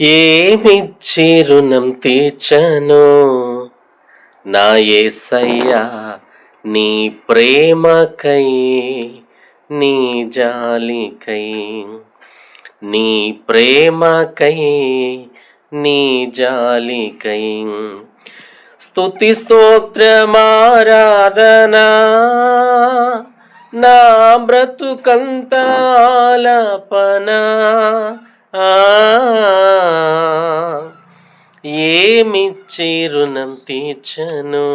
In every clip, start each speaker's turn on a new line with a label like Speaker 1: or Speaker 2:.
Speaker 1: ఏమిచ్చి రుణం తీర్చను? నా ఏసయ్యా నీ ప్రేమకై నీ జాలికై నీ ప్రేమకై నీ జాలికై. స్తుతి స్తోత్రమారాధనా నా బ్రతుకంతాలపనా ఆ, ఏమిచ్చి రుణం తీర్చను.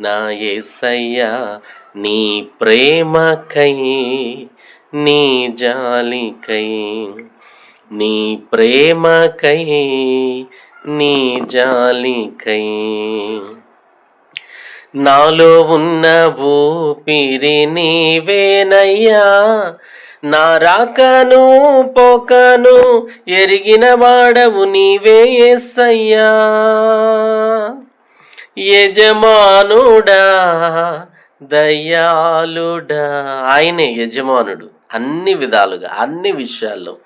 Speaker 1: నా ఏసయ్యా నీ ప్రేమకై నీ జాలికై నీ ప్రేమకై నీ జాలికై. నాలో ఉన్న ఊపిరి నీవేనయ్యా నా రాకను పోకను ఎరిగిన వాడవు నీవే ఎస్సయ్యా యజమానుడా దయాళుడా. ఆయనే యజమానుడు అన్ని విధాలుగా అన్ని విషయాల్లో.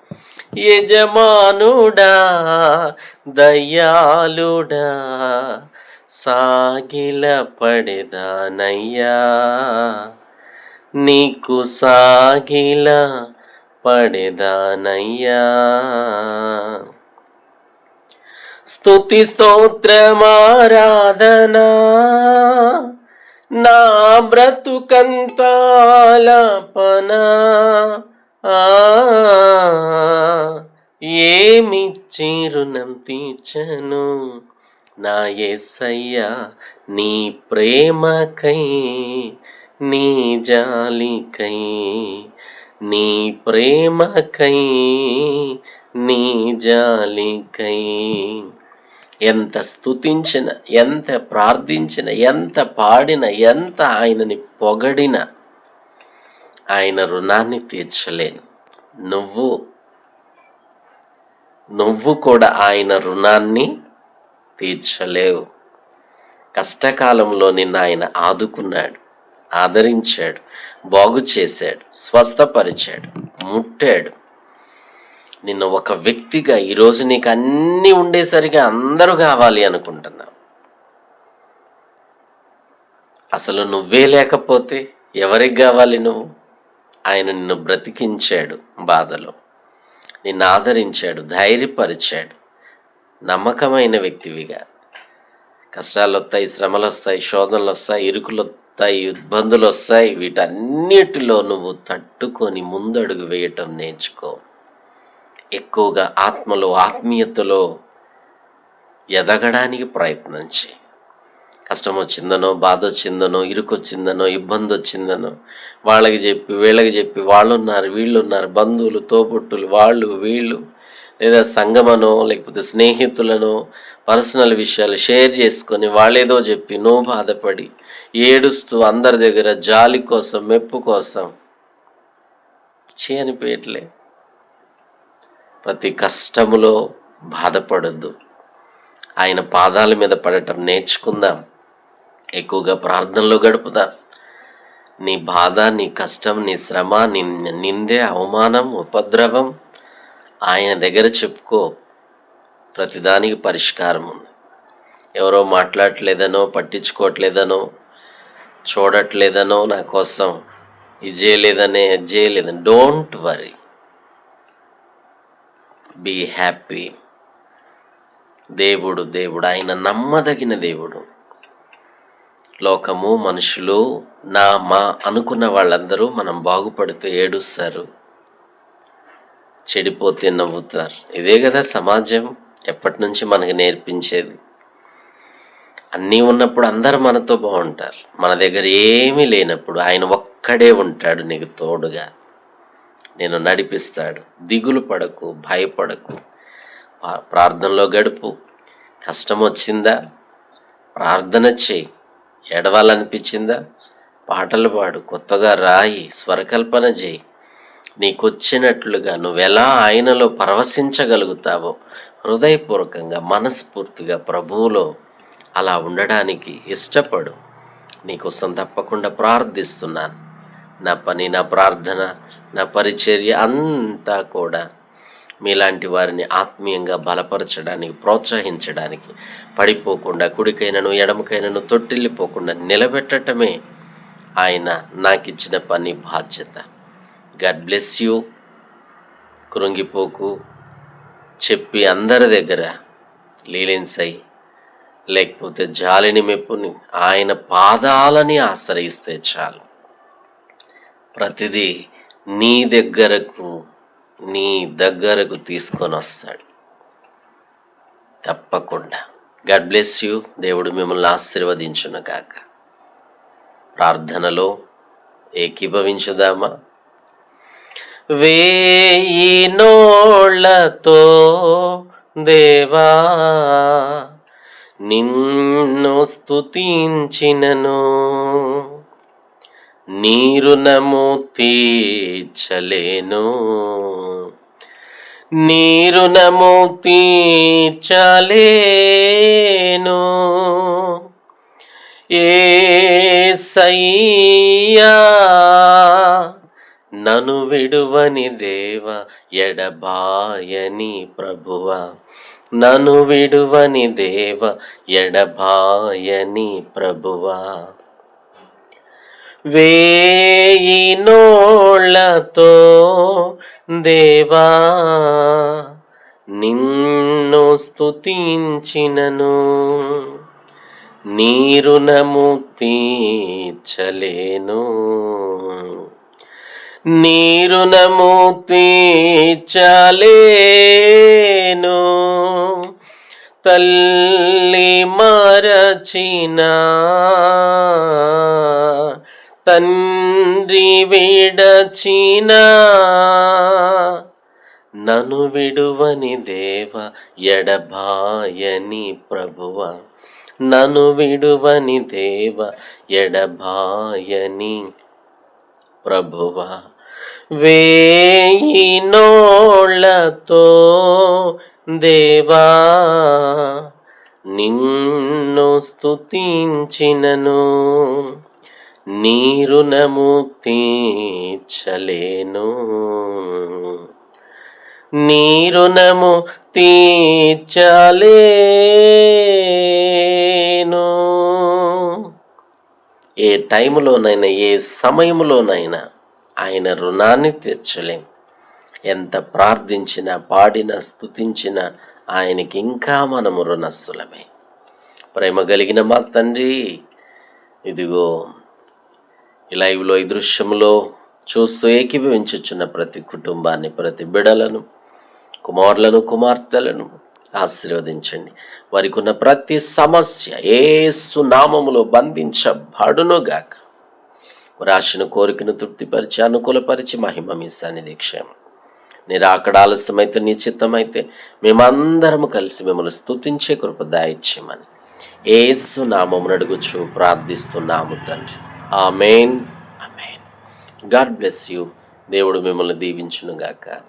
Speaker 1: యజమానుడా దయాళుడా సాగిల పడేదానయ్యా నీకు సాగిల పడేదానయ్యా. స్తుతి స్తోత్రమారాధనా నా బ్రతుకంతాలపనా ఆ, ఏమిచ్చి రుణం తీర్చను నా యేసయ్యా నీ ప్రేమకై. నీ జాలికై నీ ప్రేమకై నీ జాలికై. ఎంత స్తుతించిన ఎంత ప్రార్థించిన ఎంత పాడిన ఎంత ఆయనని పొగడిన ఆయన రుణాన్ని తీర్చలేను. నువ్వు నువ్వు కూడా ఆయన రుణాన్ని తీర్చలేవు. కష్టకాలంలో నిన్ను ఆయన ఆదుకున్నాడు. ఆదరించాడు బాగు చేశాడు స్వస్థపరిచాడు ముట్టాడు. నిన్ను ఒక వ్యక్తిగా ఈరోజు నీకు అన్నీ ఉండేసరికి అందరూ కావాలి అనుకుంటున్నావు అసలు నువ్వే లేకపోతే ఎవరికి కావాలి నువ్వు? ఆయన నిన్ను బ్రతికించాడు బాధలో. నిన్ను ఆదరించాడు ధైర్యపరిచాడు. నమ్మకమైన వ్యక్తివిగా. కష్టాలు వస్తాయి శ్రమలు వస్తాయి శోధనలు వస్తాయి ఇరుకులు వస్తాయి ఇబ్బందులు వస్తాయి. వీటన్నిటిలో నువ్వు తట్టుకొని ముందడుగు వేయటం నేర్చుకో. ఎక్కువగా ఆత్మలో ఆత్మీయతలో ఎదగడానికి ప్రయత్నం చేయి. కష్టం వచ్చిందనో బాధ వచ్చిందనో ఇరుకొచ్చిందనో ఇబ్బంది వచ్చిందనో వాళ్ళకి చెప్పి వీళ్ళకి చెప్పి వాళ్ళున్నారు వీళ్ళున్నారు వీళ్ళు ఉన్నారు బంధువులు తోబుట్టులు వాళ్ళు వీళ్ళు లేదా సంగమనో లేకపోతే స్నేహితులను పర్సనల్ విషయాలు షేర్ చేసుకొని వాళ్ళేదో చెప్పి నువ్వు బాధపడి ఏడుస్తూ అందరి దగ్గర జాలి కోసం మెప్పు కోసం చేయనిపోయట్లే. ప్రతి కష్టములో బాధపడద్దు. ఆయన పాదాల మీద పడటం నేర్చుకుందాం. ఎక్కువగా ప్రార్థనలో గడుపుదాం. నీ బాధ నీ కష్టం నీ శ్రమ నీ నిందే అవమానం ఉపద్రవం ఆయన దగ్గర చెప్పుకో. ప్రతిదానికి పరిష్కారం ఉంది. ఎవరో మాట్లాడట్లేదనో పట్టించుకోవట్లేదనో చూడట్లేదనో నా కోసం ఇది చేయలేదనే అది చేయలేదని. డోంట్ వరీ బీ హ్యాపీ దేవుడు దేవుడు ఆయన నమ్మదగిన దేవుడు. లోకము మనుషులు నా మా అనుకున్న వాళ్ళందరూ మనం బాగుపడుతూ ఏడుస్తారు. చెడిపోతే నవ్వుతారు. ఇదే కదా సమాజం. ఎప్పటి నుంచి మనకి నేర్పించేది? అన్నీ ఉన్నప్పుడు అందరూ మనతో బాగుంటారు. మన దగ్గర ఏమీ లేనప్పుడు ఆయన ఒక్కడే ఉంటాడు నీకు తోడుగా. నేను నడిపిస్తాడు. దిగులు పడకు భయపడకు. ప్రార్థనలో గడుపు. కష్టం వచ్చిందా? ప్రార్థన చేయి. ఏడవాలనిపించిందా? పాటలు పాడు. కొత్తగా రాయి. స్వరకల్పన చేయి. నీకొచ్చినట్లుగా నువ్వెలా ఆయనలో పరవశించగలుగుతావో హృదయపూర్వకంగా మనస్ఫూర్తిగా ప్రభువులో అలా ఉండడానికి ఇష్టపడు. నీకోసం తప్పకుండా ప్రార్థిస్తున్నాను. నా పని నా ప్రార్థన నా పరిచర్య అంతా కూడా మీలాంటి వారిని ఆత్మీయంగా బలపరచడానికి ప్రోత్సహించడానికి పడిపోకుండా కుడికైనను ఎడమకైనను తొట్టిల్లిపోకుండా నిలబెట్టటమే ఆయన నాకు ఇచ్చిన పని బాధ్యత. గాడ్ బ్లెస్ యూ కృంగిపోకు చెప్పి అందరి దగ్గర లీలించై లేకపోతే జాలిని మెప్పుని ఆయన పాదాలని ఆశ్రయిస్తే చాలు. ప్రతిదీ నీ దగ్గరకు నీ దగ్గరకు తీసుకొని వస్తాడు. తప్పకుండా. గాడ్ బ్లెస్ యూ దేవుడు మిమ్మల్ని ఆశీర్వదించును కాక ప్రార్థనలో ఏకీభవించుదామా? వేయి నోళ్ళతో దేవా నిన్ను స్తుతించినను. నీరునము తీర్చలేను నీరునము తీర్చలేను ఏసయ్యా నను విడువని దేవ ఎడబాయని ప్రభువ. నను విడువని దేవ ఎడబాయని ప్రభువ. వేయి నోళ్ళతో దేవా నిన్ను స్తుతించినను. నీరునము తీర్చలేను నీరునము తీర్చలేను తల్లి మరచిన తండ్రి విడచిన నను విడువని దేవ ఎడబాయని ప్రభువ. నను విడువని దేవ ఎడబాయని ప్రభువా వేయినోళ్ళతో దేవా నిన్ను స్తుతించినను నీరునము తీర్చలేను నీరునము చలే టైంలోనైనా ఏ సమయంలోనైనా ఆయన రుణాన్ని తీర్చలేం. ఎంత ప్రార్థించినా పాడినా స్థుతించినా ఆయనకి ఇంకా మనము రుణస్థులమే. ప్రేమ కలిగిన మా తండ్రి ఇదిగో ఈ లైవ్లో ఈ దృశ్యంలో చూస్తూ ఏకీభవించుచున్న ప్రతి కుటుంబాన్ని ప్రతి బిడలను కుమారులను కుమార్తెలను ఆశీర్వదించండి. వారికి ఉన్న ప్రతి సమస్య ఏసు నామములో బంధించబడునుగాక. రాసిన కోరికను తృప్తిపరిచి అనుకూలపరిచి మహిమ మీ సన్నిధి క్షేమం. నీ రాకడ ఆలస్యమైతే నీ చిత్తమైతే మేమందరము కలిసి మిమ్మల్ని స్తుతించే కృప దాయిచ్యమని ఏసు నామమును అడుగుచు ప్రార్థిస్తున్నాము తండ్రి. ఆ మెయిన్ గాడ్ బ్లెస్ యూ. దేవుడు మిమ్మల్ని దీవించునుగాక.